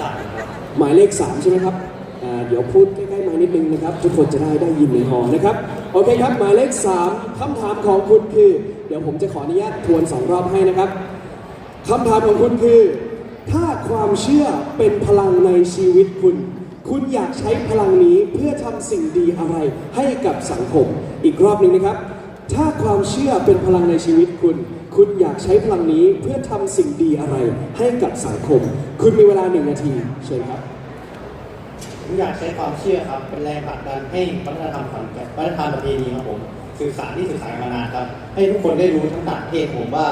สามหมายเลข 3 ใช่ไหมครับอ่าเดี๋ยวพูดใกล้ๆมานิดนึงนะครับ ทุกคนจะได้ได้ยินในหอนะครับ โอเคครับ หมายเลข 3คำถามของคุณคือ เดี๋ยวผมจะขออนุญาตทวน2รอบให้นะครับคำถามของคุณคือ ถ้าความเชื่อเป็นพลังในชีวิตคุณ คุณอยากใช้พลังนี้เพื่อทำสิ่งดีอะไรให้กับสังคม อีกรอบหนึ่งนะครับ ถ้าความเชื่อเป็นพลังในชีวิตคุณ คุณอยากใช้พลังนี้เพื่อทำสิ่งดีอะไรให้กับสังคม คุณมีเวลาหนึ่งนาทีเชิญครับ ผมอยากใช้ความเชื่อครับ เป็นแรงผลักดันให้วัฒนธรรมขอนแก่นวัฒนธรรมประเพณีครับผม สื่อสารที่สื่อสารมานานครับ ให้ทุกคนได้รู้ทั้งต่างประเทศผมว่า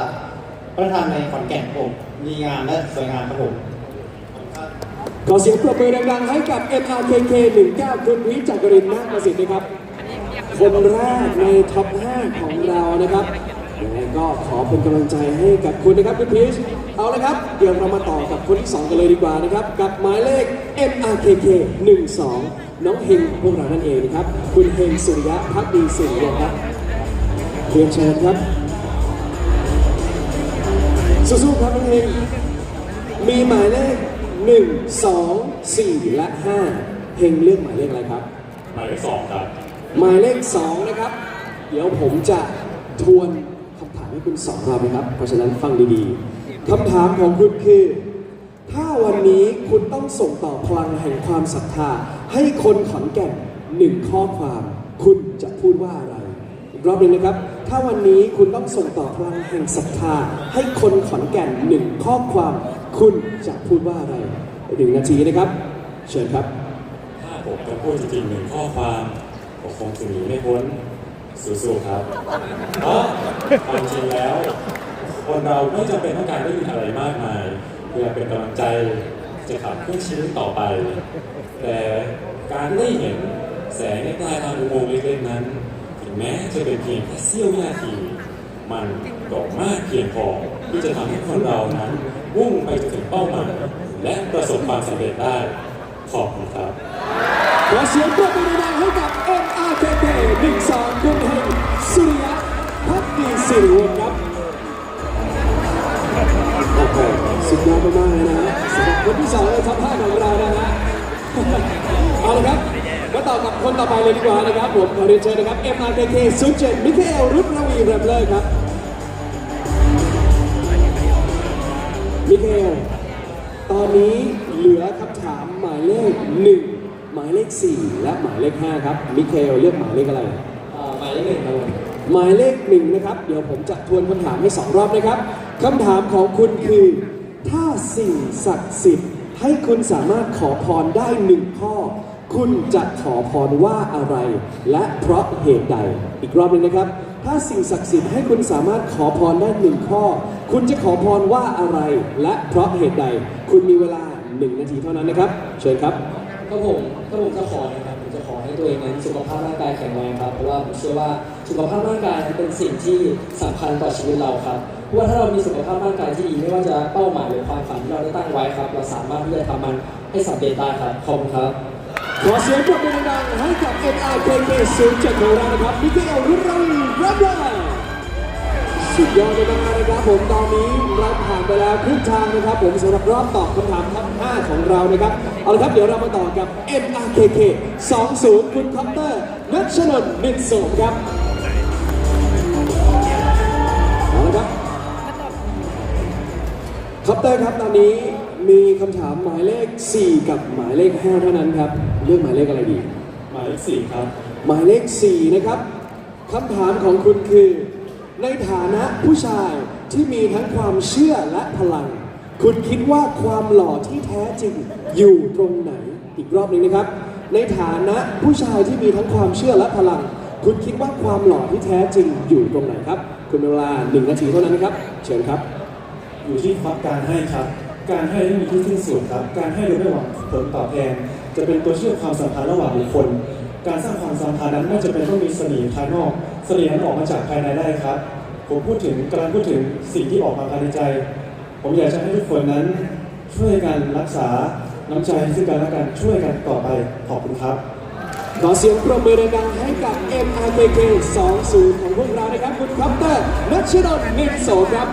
วัฒนธรรมในขอนแก่นผม มีงามและสวยงามครับผมขอบคุณครับขอเสียงปรบมือดังๆให้กับ MRKK 19คุณวิจักรินนาคประสิทธิ์นะครับ คนแรกในท็อป 5 ของเรานะครับ ยังไงก็ขอเป็นกำลังใจให้กับคุณนะครับคุณพีชเอาละครับ เดี๋ยวเรามาต่อกับคนที่ 2 กันเลยดีกว่านะครับ กับหมายเลข MRKK 12 น้องเฮงพวกเรานั่นเองนะครับ คุณเฮงสุริยะพักดีสิริวงศ์ครับเรียนเชิญครับสู้ๆครับน้องเฮงมีหมายเลข 1 2 4 และ 5 เฮงเลือกหมายเลขอะไรครับ หมายเลขสองครับ หมายเลข 2 นะครับ เดี๋ยวผมจะทวน ให้คุณสองรอบนะครับ เพราะฉะนั้นฟังดีๆคำถามของคุณคือ ถ้าวันนี้คุณต้องส่งต่อพลังแห่งความศรัทธา ให้คนขอนแก่นหนึ่งข้อความ คุณจะพูดว่าอะไรอีกรอบหนึ่งนะครับ ถ้าวันนี้คุณต้องส่งต่อพลังแห่งศรัทธา ให้คนขอนแก่นหนึ่งข้อความ คุณจะพูดว่าอะไรหนึ่งนาทีนะครับ เชิญครับ ถ้าผมจะพูดจริงๆหนึ่งข้อความผมคงจะหนีไม่พ้น สู้ๆครับเพราะความจริงแล้ว คนเราไม่จำเป็นต้องการได้ยินอะไรมากมายเพื่อเป็นกำลังใจจะขับเคลื่อนชีวิตต่อไป แต่การได้เห็นแสงในปลายทางอุโมงค์เล็กๆนั้น ถึงแม้จะเป็นเพียงแค่เสี้ยววินาที มันก็มากเพียงพอที่จะทำให้คนเรานั้นมุ่งไปจนถึงเป้าหมายและประสบความสำเร็จได้ขอบคุณครับขอเสียงปรบมือ มาต่อกับคนต่อไปเลยดีกว่านะครับผมขอเรียนเชิญนะครับ MRKK 07มิเคเอลรุตรวีแรมเลอร์ครับมิเคลตอนนี้เหลือคำถามหมายเลข 1 หมายเลข 4 และหมายเลข 5 ครับมิเคลเลือกหมายเลขอะไรหมายเลขหนึ่งครับผมหมายเลขหนึ่งนะครับ เดี๋ยวผมจะทวนคำถามให้สองรอบนะครับคำถามของคุณคือ ถ้าสิ่งศักดิ์สิทธิ์ให้คุณสามารถขอพรได้หนึ่งข้อ คุณจะขอพรว่าอะไร และเพราะเหตุใด อีกรอบหนึ่งนะครับ ถ้าสิ่งศักดิ์สิทธิ์ให้คุณสามารถขอพรได้หนึ่งข้อ คุณจะขอพรว่าอะไร และเพราะเหตุใด คุณมีเวลาหนึ่งนาทีเท่านั้นนะครับเชิญครับ ก็ผมก็ผมจะขอนะครับผมจะขอให้ตัวเองนั้นสุขภาพร่างกายแข็งแรงครับเพราะว่าผมเชื่อว่าสุขภาพร่างกายนั้นเป็นสิ่งที่สำคัญต่อชีวิตเราครับเพราะว่าถ้าเรามีสุขภาพร่างกายที่ดีไม่ว่าจะเป้าหมายหรือความฝันที่เราได้ตั้งไว้ครับ เราสามารถที่จะทำมันให้สำเร็จได้ครับขอบคุณครับ ขอเสียงปรบมือดังๆให้กับ MRKK 07ของเรานะครับมิเกลรุตราวีรับเลยสุดยอดเลยมากๆนะครับผมตอนนี้เราผ่านไปแล้วครึ่งทางนะครับ ผมสำหรับรอบตอบคำถามทั้ง5ของเรานะครับเอาละครับเดี๋ยวเรามาต่อกับ MRKK 20 คุณคอปเตอร์นัชนนท์นินโสมครับเอาละครับคอปเตอร์ครับตอนนี้ มีคำถามหมายเลข 4 กับหมายเลข 5 เท่านั้นครับเลือกหมายเลขอะไรดี หมายเลขสี่ครับ หมายเลข 4 นะครับคำถามของคุณคือ ในฐานะผู้ชายที่มีทั้งความเชื่อและพลัง คุณคิดว่าความหล่อที่แท้จริงอยู่ตรงไหนอีกรอบหนึ่งนะครับ ในฐานะผู้ชายที่มีทั้งความเชื่อและพลัง คุณคิดว่าความหล่อที่แท้จริงอยู่ตรงไหนครับ คุณมีเวลาหนึ่งนาทีเท่านั้นนะครับ เชิญครับ อยู่ที่ความการให้ครับ การให้ไม่มีที่สิ้นสุดครับ การให้โดยไม่หวังผลตอบแทน จะเป็นตัวเชื่อมความสัมพันธ์ระหว่างบุคคล การสร้างความสัมพันธ์นั้นไม่จำเป็นต้องมีเสน่ห์ภายนอก เสน่ห์นั้นออกมาจากภายในได้ครับ ผมพูดถึงกำลังพูดถึงสิ่งที่ออกมาภายในใจ ผมอยากจะให้ทุกคนนั้น ช่วยกันรักษาน้ำใจซึ่งกันและกันช่วยกันต่อไปขอบคุณครับ ขอเสียงปรบมือดังๆให้กับ MRKK 20 ของพวกเรานะครับ คุณคอปเตอร์นัชนนท์นินโสครับ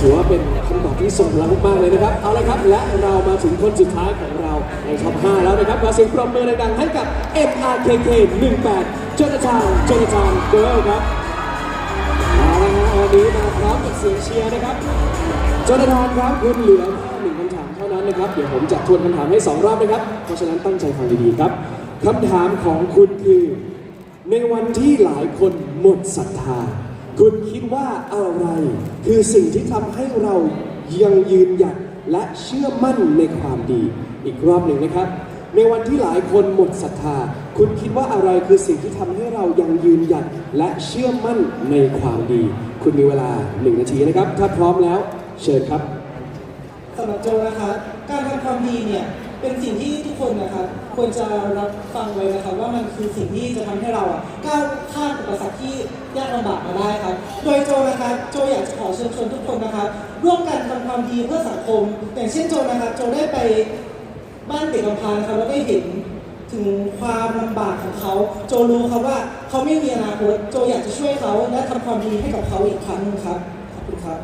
ถือว่าเป็นคำตอบที่ทรงพลังมากเลยนะครับ เอาละครับ และเรามาถึงคนสุดท้ายของเราในท็อป 5 แล้วนะครับขอเสียงปรบมือดังๆให้กับ MRKK 18จนทานจนทานเกิร์ลครับเอาละฮะวันนี้มาพร้อมกับเสียงเชียร์นะครับจนทานครับคุณเหลือแค่หนึ่งคำถามเท่านั้นนะครับ เดี๋ยวผมจะทวนคำถามให้สองรอบนะครับ เพราะฉะนั้นตั้งใจฟังดีๆครับคำถามของคุณคือ ในวันที่หลายคนหมดศรัทธา คุณคิดว่าอะไรคือสิ่งที่ทำให้เรายังยืนหยัดและเชื่อมั่นในความดี อีกรอบหนึ่งนะครับ ในวันที่หลายคนหมดศรัทธา คุณคิดว่าอะไรคือสิ่งที่ทำให้เรายังยืนหยัดและเชื่อมั่นในความดี คุณมีเวลาหนึ่งนาทีนะครับ ถ้าพร้อมแล้ว เชิญครับสำหรับโจนะครับการทำความดีเนี่ย เป็นสิ่งที่ทุกคนนะครับควรจะรับฟังไว้นะครับ ว่ามันคือสิ่งที่จะทำให้เราอะก้าวข้ามอุปสรรคที่ยากลำบากมาได้ครับ โดยโจนะครับโจอยากจะขอเชิญชวนทุกคนนะครับ ร่วมกันทำความดีเพื่อสังคม อย่างเช่นโจนะครับโจได้ไปบ้านเด็กกำพร้านะครับแล้วได้เห็นถึงความลำบากของเขา โจรู้ครับว่าเขาไม่มีอนาคตโจอยากจะช่วยเขาและทำความดีให้กับเขาอีกครั้งนึงครับขอบคุณครับ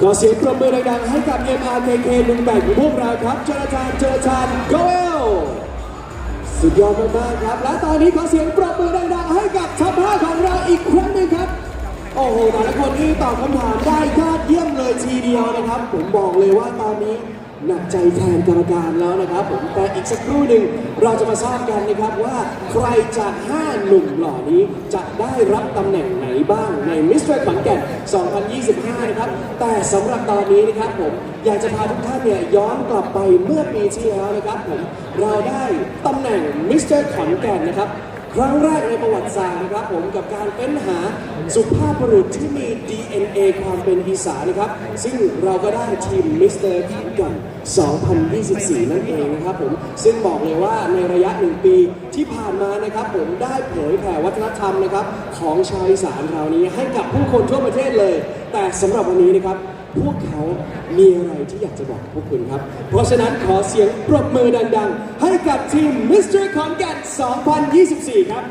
ขอเสียงปรบมือดังๆให้กับ MRKK 18ของพวกเราครับเจรจานเจรจานโกเอลสุดยอดมากๆครับ และตอนนี้ขอเสียงปรบมือดังๆให้กับทัพห้าของเราอีกครั้งหนึ่งครับ โอ้โหแต่ละคนที่ตอบคำถามได้ยอดเยี่ยมเลยทีเดียวนะครับ ผมบอกเลยว่าตอนนี้ หนักใจแทนกรรมการแล้วนะครับผมแต่อีกสักครู่หนึ่งเราจะมาทราบกันนะครับว่าใครจาก5หนุ่มหล่อนี้จะได้รับตำแหน่งไหนบ้างในมิสเตอร์ขอนแก่น 2025 นะครับ แต่สำหรับตอนนี้นะครับผมอยากจะพาทุกท่านเนี่ยย้อนกลับไปเมื่อปีที่แล้วนะครับผมเราได้ตำแหน่งมิสเตอร์ขอนแก่นนะครับ ครั้งแรกในประวัติศาสตร์นะครับผมกับการเฟ้นหาสุภาพบุรุษที่มี DNA ความเป็นอีสานนะครับ ซึ่งเราก็ได้ทีมมิสเตอร์ขอนแก่น2024 นั่นเองนะครับผม ซึ่งบอกเลยว่าในระยะหนึ่งปีที่ผ่านมานะครับผมได้เผยแผ่วัฒนธรรมนะครับของชาวอีสานเรานี้ให้กับผู้คนทั่วประเทศเลย แต่สำหรับวันนี้นะครับ พวกเขามีอะไรที่อยากจะบอกพวกคุณครับ เพราะฉะนั้นขอเสียงปรบมือดังๆ ให้กับทีม Mr. ขอนแก่น2024 ครับ